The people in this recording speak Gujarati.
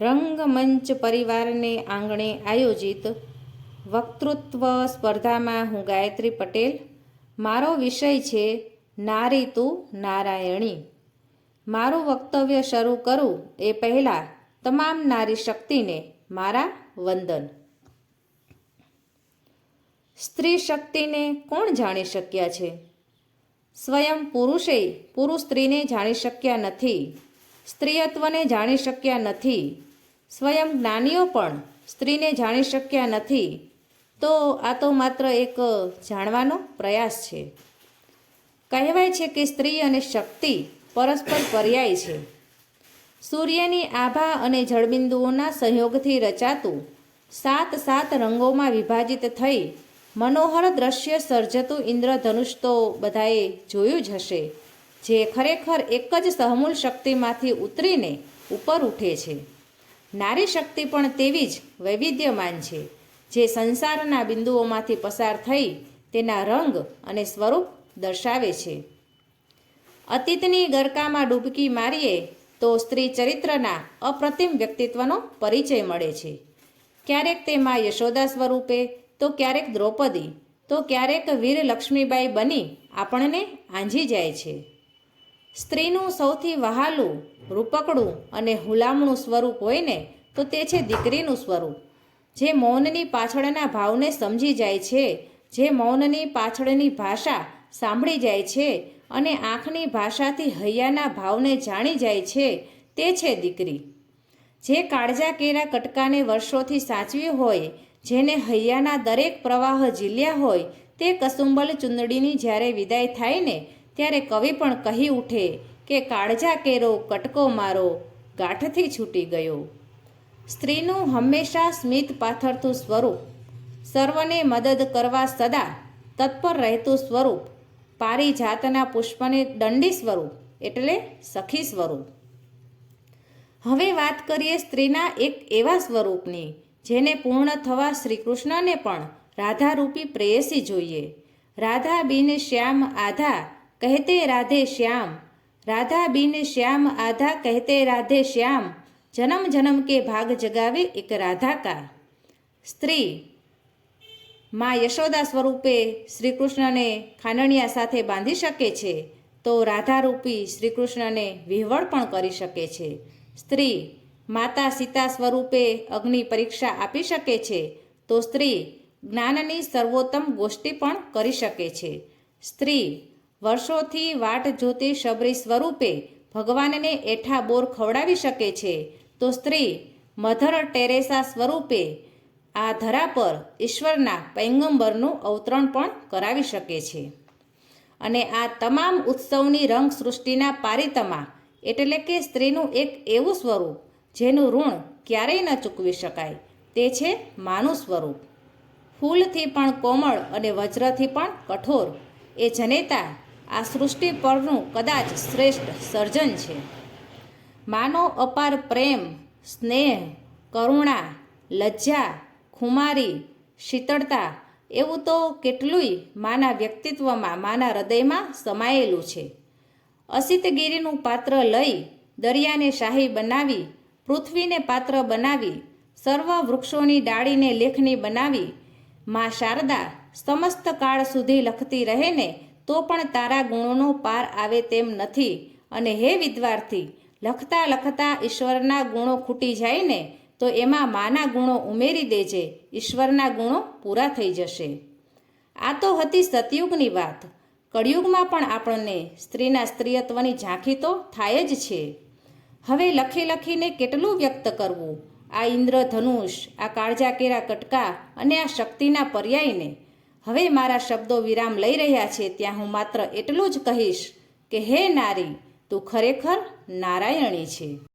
રંગમંચ પરિવારને આંગણે આયોજિત વક્તૃત્વ સ્પર્ધામાં હું ગાયત્રી પટેલ. મારો વિષય છે નારી તું નારાયણી. મારું વક્તવ્ય શરૂ કરું એ પહેલાં તમામ નારી શક્તિને મારા વંદન. સ્ત્રી શક્તિને કોણ જાણી શક્યા છે? સ્વયં પુરુષે પુરુષ સ્ત્રીને જાણી શક્યા નથી. સ્ત્રીયત્વને જાણી શક્યા નથી. સ્વયં જ્ઞાનીઓ પણ સ્ત્રીને જાણી શક્યા નથી. તો આ તો માત્ર એક જાણવાનો પ્રયાસ છે. કહેવાય છે કે સ્ત્રી અને શક્તિ પરસ્પર પર્યાય છે. સૂર્યની આભા અને જળબિંદુઓના સંયોગથી રચાતું સાત સાત રંગોમાં વિભાજિત થઈ મનોહર દ્રશ્ય સર્જતું ઇન્દ્રધનુષ તો બધાએ જોયું જ હશે, જે ખરેખર એક જ સહમૂલ શક્તિમાંથી ઉતરીને ઉપર ઉઠે છે. નારી શક્તિ પણ તેવી જ વૈવિધ્યમાન છે. જે સંસારના બિંદુઓમાંથી પસાર થઈ તેના રંગ અને સ્વરૂપ દર્શાવે છે. અતીતની ગરકામાં ડૂબકી મારીએ તો સ્ત્રી ચરિત્રના અપ્રતિમ વ્યક્તિત્વનો પરિચય મળે છે. ક્યારેક તે મા યશોદા સ્વરૂપે, તો ક્યારેક દ્રૌપદી, તો ક્યારેક વીર લક્ષ્મીબાઈ બની આપણને આંજી જાય છે. સ્ત્રીનું સૌથી વહાલું, રૂપકડું અને હુલામણું સ્વરૂપ હોય ને તો તે છે દીકરીનું સ્વરૂપ. જે મૌનની પાછળના ભાવને સમજી જાય છે, જે મૌનની પાછળની ભાષા સાંભળી જાય છે અને આંખની ભાષાથી હૈયાના ભાવને જાણી જાય છે, તે છે દીકરી. જે કાળજા કેરા કટકાને વર્ષોથી સાચવી હોય, જેને હૈયાના દરેક પ્રવાહ ઝીલ્યા હોય, તે કસુંબલ ચુંદડીની જ્યારે વિદાય થાય ને ત્યારે કવિ પણ કહી ઉઠે કે, કાળજા કેરો, કટકો મારો, ગાંઠથી છૂટી ગયો. સ્ત્રીનું હંમેશા સ્મિત પાથરતું સ્વરૂપ, સર્વને મદદ કરવા સદા તત્પર રહેતું સ્વરૂપ પારિજાતના પુષ્પને દંડી સ્વરૂપ, એટલે સખી સ્વરૂપ. હવે વાત કરીએ સ્ત્રીના એક એવા સ્વરૂપની, જેને પૂર્ણ થવા શ્રીકૃષ્ણને પણ રાધારૂપી પ્રેયસી જોઈએ. રાધા બિન શ્યામ આધા કહેતે રાધે શ્યામ. રાધા બિન શ્યામ, આધા કહેતે રાધે શ્યામ. જન્મ જન્મ કે ભાગ જગાવે એક રાધાકા સ્ત્રી. માં યશોદા સ્વરૂપે શ્રીકૃષ્ણને ખાનણિયા સાથે બાંધી શકે છે, તો રાધારૂપી શ્રીકૃષ્ણને વિહવળ પણ કરી શકે છે. સ્ત્રી. માતા સીતા સ્વરૂપે અગ્નિ પરીક્ષા આપી શકે છે, તો સ્ત્રી જ્ઞાનની સર્વોત્તમ ગોષ્ઠી પણ કરી શકે છે. સ્ત્રી. વર્ષોથી વાટ જોતી શબરી સ્વરૂપે ભગવાનને એઠા બોર ખવડાવી શકે છે. તો સ્ત્રી, મધર ટેરેસા સ્વરૂપે આ ધરા પર ઈશ્વરના પૈંગંબરનું અવતરણ પણ કરાવી શકે છે. અને આ તમામ ઉત્સવની રંગ સૃષ્ટિના પારિતમાં એટલે કે સ્ત્રીનું એક એવું સ્વરૂપ, જેનું ઋણ ક્યારેય ન ચૂકવી શકાય, તે છે માનું સ્વરૂપ. ફૂલથી પણ કોમળ અને વજ્રથી પણ કઠોર, એ જનેતા આ સૃષ્ટિ પરનું કદાચ શ્રેષ્ઠ સર્જન છે. માનો અપાર પ્રેમ, સ્નેહ, કરુણા, લજ્જા, ખુમારી, શીતળતા એવું તો કેટલુંય માના વ્યક્તિત્વમાં, માના હૃદયમાં સમાયેલું છે. અસિતગીરીનું પાત્ર લઈ દરિયાને શાહી બનાવી, પૃથ્વીને પાત્ર બનાવી, સર્વ વૃક્ષોની ડાળીને લેખની બનાવી, મા શારદા સમસ્ત કાળ સુધી લખતી રહે ને તો પણ તારા ગુણોનો પાર આવે તેમ નથી. અને હે વિદ્વાર્થી લખતા લખતા ઈશ્વરના ગુણો ખૂટી જાય ને, તો એમાં માના ગુણો ઉમેરી દેજે, ઈશ્વરના ગુણો પૂરા થઈ જશે. આ તો હતી સતયુગની વાત. કળિયુગમાં પણ આપણને સ્ત્રીના સ્ત્રીયત્વની ઝાંખી તો થાય જ છે. હવે લખી લખીને કેટલું વ્યક્ત કરવું? આ ઇન્દ્રધનુષ, આ કાળજા કેરા કટકા અને આ શક્તિના પર્યાયને હવે મારા શબ્દો વિરામ લઈ રહ્યા છે ત્યાં હું માત્ર એટલું જ કહીશ કે હે નારી, તું ખરેખર નારાયણી છે.